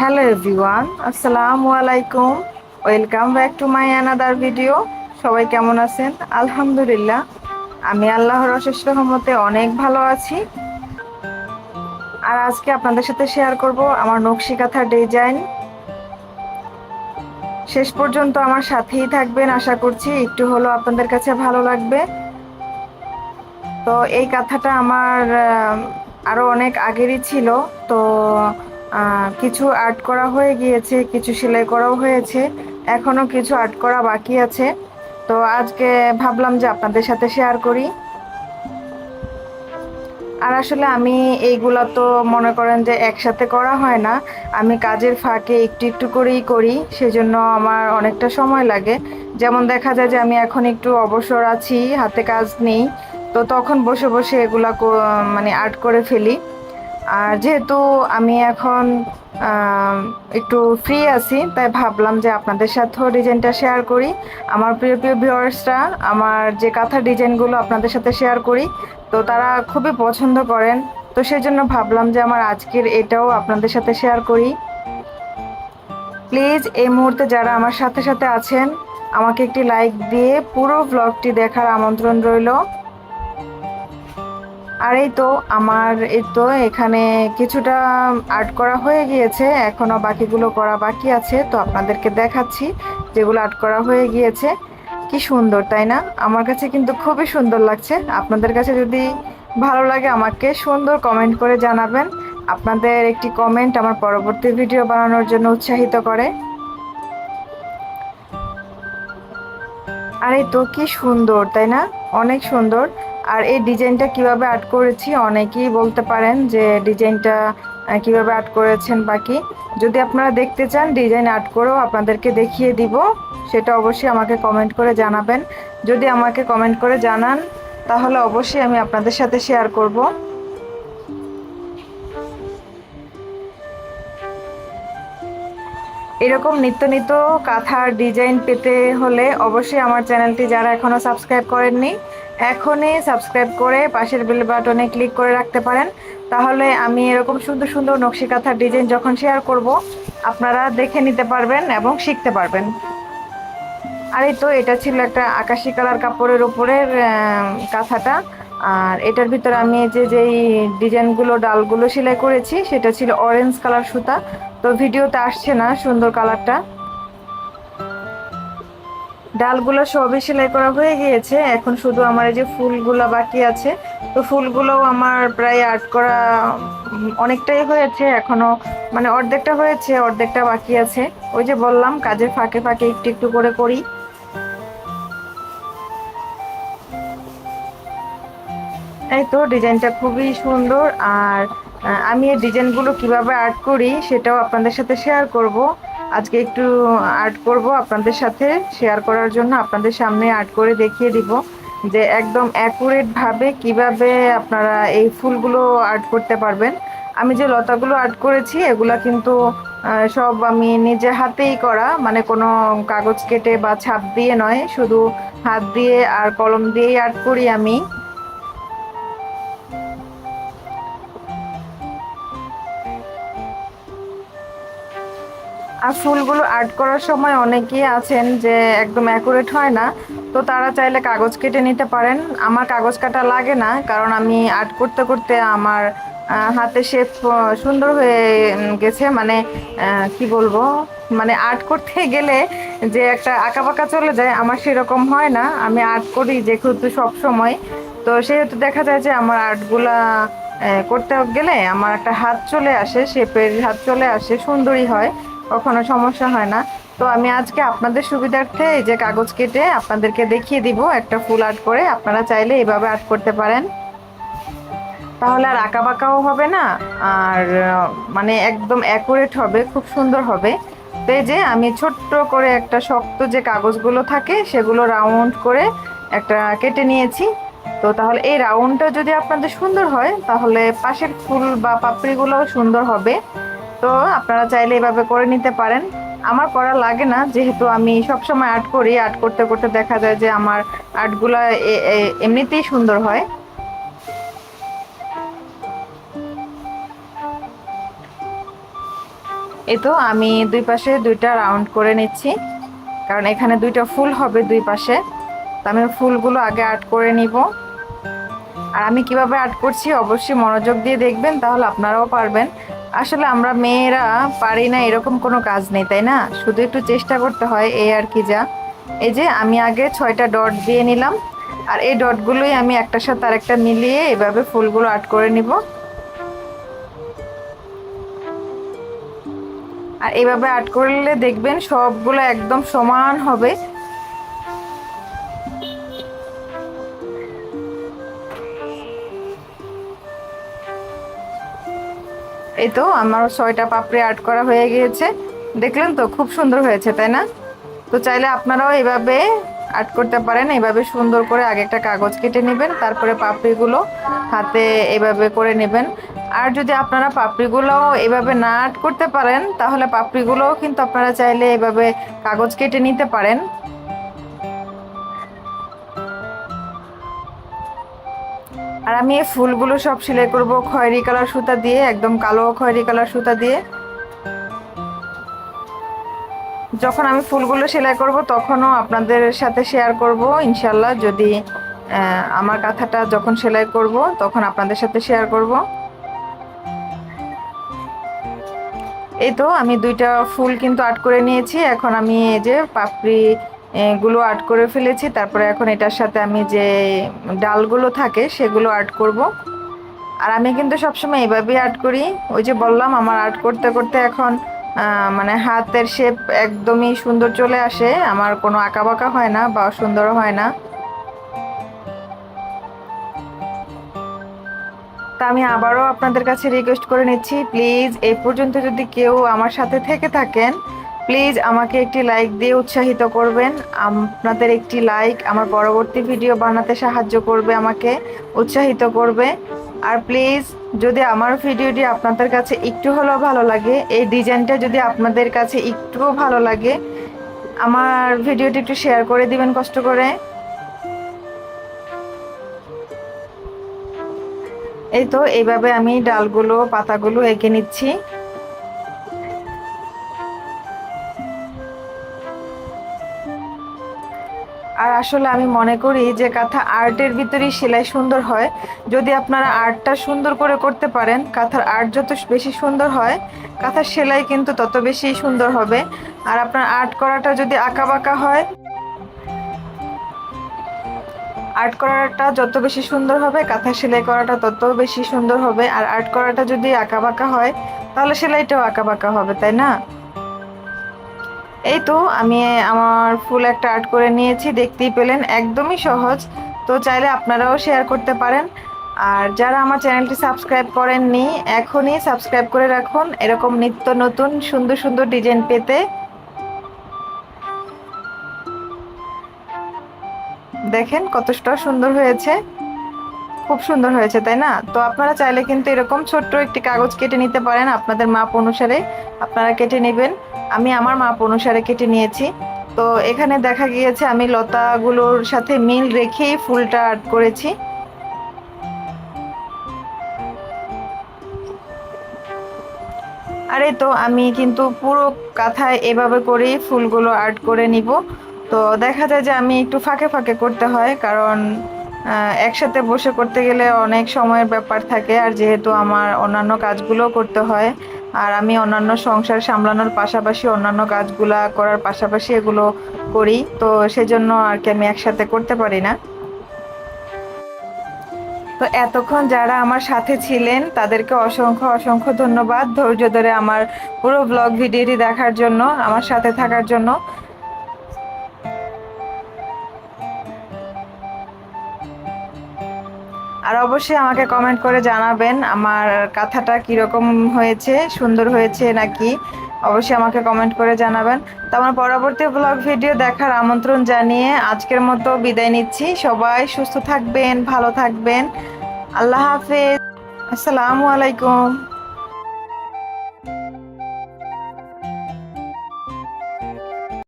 Hello everyone আসসালামু আলাইকুম welcome back to my another video সবাই কেমন আছেন? আলহামদুলিল্লাহ। আমি আল্লাহর অশেষ রহমতে অনেক ভালো আছি। আর আজকে আপনাদের সাথে শেয়ার করব আমার নকশি কাঁথার ডিজাইন শেষ পর্যন্ত আমার সাথেই থাকবেন, আশা করছি। একটু হলো আপনাদের কাছে ভালো লাগবে। তো এই কাঁথাটা আমার আরও অনেক আগেরই ছিল। তো কিছু আর্ট করা হয়ে গিয়েছে, কিছু সেলাই করাও হয়েছে এখনও কিছু আর্ট করা বাকি আছে। তো আজকে ভাবলাম যে আপনাদের সাথে শেয়ার করি। আর আসলে আমি এইগুলা তো মনে করেন যে একসাথে করা হয় না। আমি কাজের ফাঁকে একটু একটু করেই করি, সেজন্য আমার অনেকটা সময় লাগে। যেমন দেখা যায় যে আমি এখন একটু অবসর আছি, হাতে কাজ নেই, তো তখন বসে বসে এগুলা মানে আর্ট করে ফেলি। আর যেহেতু আমি এখন একটু ফ্রি আছি, তাই ভাবলাম যে আপনাদের সাথেও ডিজাইনটা শেয়ার করি। আমার প্রিয় প্রিয় ভিউয়ার্সরা আমার যে কাঁথা ডিজাইনগুলো আপনাদের সাথে শেয়ার করি, তো তারা খুবই পছন্দ করেন। তো সেই জন্য ভাবলাম যে আমার আজকের এটাও আপনাদের সাথে শেয়ার করি। প্লিজ এই মুহূর্তে যারা আমার সাথে সাথে আছেন, আমাকে একটি লাইক দিয়ে পুরো ব্লগটি দেখার আমন্ত্রণ রইল। আর এই তো আমার, এই তো এখানে কিছুটা আর্ট করা হয়ে গিয়েছে এখনও বাকিগুলো করা বাকি আছে, তো আপনাদেরকে দেখাচ্ছি যেগুলো আর্ট করা হয়ে গিয়েছে। কি সুন্দর, তাই না? আমার কাছে কিন্তু খুবই সুন্দর লাগছে। আপনাদের কাছে যদি ভালো লাগে আমাকে সুন্দর কমেন্ট করে জানাবেন। আপনাদের একটি কমেন্ট আমার পরবর্তী ভিডিও বানানোর জন্য উৎসাহিত করে। আর তো কি সুন্দর, তাই না? অনেক সুন্দর। আর এই ডিজাইনটা কীভাবে আর্ট করেছি অনেকেই বলতে পারেন যে ডিজাইনটা কীভাবে আর্ট করেছেন বাকি যদি আপনারা দেখতে চান ডিজাইন আর্ট করেও আপনাদেরকে দেখিয়ে দিব, সেটা অবশ্যই আমাকে কমেন্ট করে জানাবেন। যদি আমাকে কমেন্ট করে জানান, তাহলে অবশ্যই আমি আপনাদের সাথে শেয়ার করব। এরকম নিত্য নিত্য কাঁথার ডিজাইন পেতে হলে অবশ্যই আমার চ্যানেলটি যারা এখনও সাবস্ক্রাইব করেননি এখনই সাবস্ক্রাইব করে পাশের বেল বাটনে ক্লিক করে রাখতে পারেন। তাহলে আমি এরকম সুন্দর সুন্দর নকশি কাঁথার ডিজাইন যখন শেয়ার করব, আপনারা দেখে নিতে পারবেন এবং শিখতে পারবেন। আর এই তো এটা ছিল একটা আকাশি কালার কাপড়ের উপরের কাঁথাটা। আর এটার ভিতরে আমি যে, যেই ডিজাইনগুলো, ডালগুলো সেলাই করেছি, সেটা ছিল অরেঞ্জ কালার সুতা। তো ভিডিওতে আসছে না সুন্দর কালারটা। ডালগুলো সবই সেলাই করা হয়ে গিয়েছে। এখন শুধু আমার এই যে ফুলগুলো বাকি আছে। তো ফুলগুলোও আমার প্রায় আর্ট করা অনেকটাই হয়েছে। এখনও মানে অর্ধেকটা হয়েছে, অর্ধেকটা বাকি আছে। ওই যে বললাম, কাজের ফাঁকে ফাঁকে একটু একটু করে করি। এই তো ডিজাইনটা খুবই সুন্দর। আর আমি এই ডিজাইনগুলো কীভাবে আর্ট করি সেটাও আপনাদের সাথে শেয়ার করব। আজকে একটু আর্ট করব আপনাদের সাথে শেয়ার করার জন্য আপনাদের সামনে আর্ট করে দেখিয়ে দিব যে একদম অ্যাকুরেটভাবে কীভাবে আপনারা এই ফুলগুলো আর্ট করতে পারবেন। আমি যে লতাগুলো আর্ট করেছি, এগুলা কিন্তু সব আমি নিজে হাতেই করা মানে কোনো কাগজ কেটে বা ছাপ দিয়ে নয়, শুধু হাত দিয়ে আর কলম দিয়েই আর্ট করি আমি। আর ফুলগুলো আর্ট করার সময় অনেকেই আছেন যে একদম অ্যাকুরেট হয় না। তো তারা চাইলে কাগজ কেটে নিতে পারেন। আমার কাগজ কাটা লাগে না, কারণ আমি আর্ট করতে করতে আমার হাতে শেপ সুন্দর হয়ে গেছে। মানে কি বলব? মানে আর্ট করতে গেলে যে একটা আঁকা পাকা চলে যায়, আমার সেরকম হয় না। আমি আর্ট করি যেহেতু সব সময় তো সেহেতু দেখা যায় যে আমার আর্টগুলা করতে গেলে আমার একটা হাত চলে আসে শেপের হাত চলে আসে, সুন্দরই হয়। কখনো সমস্যা হয় না। তো আমি আজকে আপনাদের সুবিধার্থে এই যে কাগজ কেটে আপনাদেরকে দেখিয়ে দিব, একটা ফুল আর্ট করে। আপনারা চাইলে এভাবে আর্ট করতে পারেন। তাহলে আর আঁকা বাঁকাও হবে না, আর মানে একদম অ্যাকুরেট হবে, খুব সুন্দর হবে। তো এই যে আমি ছোট্ট করে একটা শক্ত যে কাগজগুলো থাকে, সেগুলো রাউন্ড করে একটা কেটে নিয়েছি। তো তাহলে এই রাউন্ডটা যদি আপনাদের সুন্দর হয়, তাহলে পাশের ফুল বা পাপড়িগুলোও সুন্দর হবে। তো আপনারা চাইলে এভাবে করে নিতে পারেন। আমার করা লাগে না, যেহেতু আমি সবসময় আর্ট করি। আর্ট করতে করতে দেখা যায় যে আমার আর্টগুলো এমনিতেই সুন্দর হয়। এই তো আমি দুই পাশে দুইটা রাউন্ড করে নিচ্ছি। কারণ এখানে দুইটা ফুল হবে দুই পাশে। তো আমি ফুলগুলো আগে আর্ট করে নিব। আর আমি কীভাবে আর্ট করছি অবশ্যই মনোযোগ দিয়ে দেখবেন, তাহলে আপনারাও পারবেন। আসলে আমরা মেয়েরা পারি না, এরকম কোনো কাজ নেই, তাই না? শুধু একটু চেষ্টা করতে হয় এই আর কি যা। এই যে, আমি আগে ছয়টা ডট দিয়ে নিলাম, আর এই ডটগুলোই আমি একটার সাথে আরেকটা মিলিয়ে এভাবে ফুলগুলো আর্ট করে নিব। আর এভাবে আর্ট করলে দেখবেন সবগুলো একদম সমান হবে। এই তো আমার ছয়টা পাপড়ি আর্ট করা হয়ে গিয়েছে। দেখলেন তো, খুব সুন্দর হয়েছে, তাই না? তো চাইলে আপনারাও এভাবে আর্ট করতে পারেন, এভাবে সুন্দর করে আগে একটা কাগজ কেটে নেবেন, তারপরে পাপড়িগুলো হাতে এভাবে করে নেবেন। আর যদি আপনারা পাপড়িগুলো এভাবে না আর্ট করতে পারেন, তাহলে পাপড়িগুলোও কিন্তু আপনারা চাইলে এভাবে কাগজ কেটে নিতে পারেন। আর আমি এই ফুলগুলো সব সেলাই করব খয়েরি কালার সুতা দিয়ে, একদম কালো খয়েরি কালার সুতা দিয়ে। যখন আমি ফুলগুলো সেলাই করব, তখনও আপনাদের সাথে শেয়ার করব ইনশাল্লাহ যদি আমার কাঁথাটা যখন সেলাই করব, তখন আপনাদের সাথে শেয়ার করব। এই তো, আমি দুইটা ফুল কিন্তু আর্ট করে নিয়েছি। এখন আমি এই যে পাপড়ি গুলো আর্ট করে ফেলেছি। তারপরে এখন এটার সাথে আমি যে ডালগুলো থাকে, সেগুলো আর্ট করব। আর আমি কিন্তু সবসময় এইভাবেই আর্ট করি। ওই যে বললাম, আমার আর্ট করতে করতে এখন মানে হাতের শেপ একদমই সুন্দর চলে আসে। আমার কোনো আঁকা বাঁকা হয় না বা সুন্দর হয় না। তা আমি আবারও আপনাদের কাছে রিকোয়েস্ট করে নিচ্ছি। প্লিজ এই পর্যন্ত যদি কেউ আমার সাথে থেকে থাকেন প্লিজ আমাকে একটি লাইক দিয়ে উৎসাহিত করবেন। আপনাদের একটি লাইক আমার পরবর্তী ভিডিও বানাতে সাহায্য করবে আমাকে, উৎসাহিত করবে। আর প্লিজ, যদি আমার ভিডিওটি আপনাদের কাছে একটু হলেও ভালো লাগে, এই ডিজাইনটা যদি আপনাদের কাছে একটুও ভালো লাগে, আমার ভিডিওটি একটু শেয়ার করে দিবেন কষ্ট করে। এই তো, এইভাবে আমি ডালগুলো, পাতাগুলো এঁকে নিচ্ছি। আর আসলে আমি মনে করি যে কাঁথা আর্টের ভিতরেই সেলাই সুন্দর হয়। যদি আপনারা আর্টটা সুন্দর করে করতে পারেন, কাঁথার আর্ট যত বেশি সুন্দর হয়, কাঁথার সেলাই কিন্তু তত বেশি সুন্দর হবে। আর আপনার আর্ট করাটা যদি আঁকা বাঁকা হয়, আর্ট করাটা যত বেশি সুন্দর হবে, কাঁথা সেলাই করাটা তত বেশি সুন্দর হবে। আর আর্ট করাটা যদি আঁকা বাঁকা হয়, তাহলে সেলাইটাও আঁকা বাঁকা হবে, তাই না? এই তো, আমি আমার ফুল একটা আর্ট করে নিয়েছি, দেখতেই পেলেন, একদমই সহজ। তো চাইলে আপনারাও শেয়ার করতে পারেন। আর যারা আমার চ্যানেলটি সাবস্ক্রাইব করেননি, এখনই সাবস্ক্রাইব করে রাখুন। এরকম নিত্য নতুন, সুন্দর সুন্দর ডিজাইন পেতে। দেখেন, কতটা সুন্দর হয়েছে। খুব সুন্দর হয়েছে, তাই না? তো আপনারা চাইলে কিন্তু এরকম ছোট্ট একটি কাগজ কেটে নিতে পারেন। আপনাদের মাপ অনুসারে আপনারা কেটে নেবেন। আমি আমার মাপ অনুসারে কেটে নিয়েছি। তো এখানে দেখা গিয়েছে আমি লতাগুলোর সাথে মিল রেখেই ফুলটা আর্ট করেছি। আরে তো আমি কিন্তু পুরো কাঁথায় এভাবে করেই ফুলগুলো আর্ট করে নিব। তো দেখা যায় যে আমি একটু ফাঁকে ফাঁকে করতে হয়, কারণ একসাথে বসে করতে গেলে অনেক সময়ের ব্যাপার থাকে। আর যেহেতু আমার অন্যান্য কাজগুলো করতে হয় আর আমি অন্যান্য সংসার সামলানোর পাশাপাশি অন্যান্য কাজগুলা করার পাশাপাশি এগুলো করি, তো সেজন্য আর কি আমি একসাথে করতে পারি না। তো এতক্ষণ যারা আমার সাথে ছিলেন, তাদেরকে অসংখ্য অসংখ্য ধন্যবাদ ধৈর্য ধরে আমার পুরো ব্লগ ভিডিওটি দেখার জন্য, আমার সাথে থাকার জন্য। আর অবশ্যই আমাকে কমেন্ট করে জানাবেন আমার কাঁথাটা কীরকম হয়েছে, সুন্দর হয়েছে নাকি, অবশ্যই আমাকে কমেন্ট করে জানাবেন। তো আমার পরবর্তী ব্লগ ভিডিও দেখার আমন্ত্রণ জানিয়ে আজকের মতো বিদায় নিচ্ছি। সবাই সুস্থ থাকবেন, ভালো থাকবেন। আল্লাহ হাফেজ। আসসালামু আলাইকুম।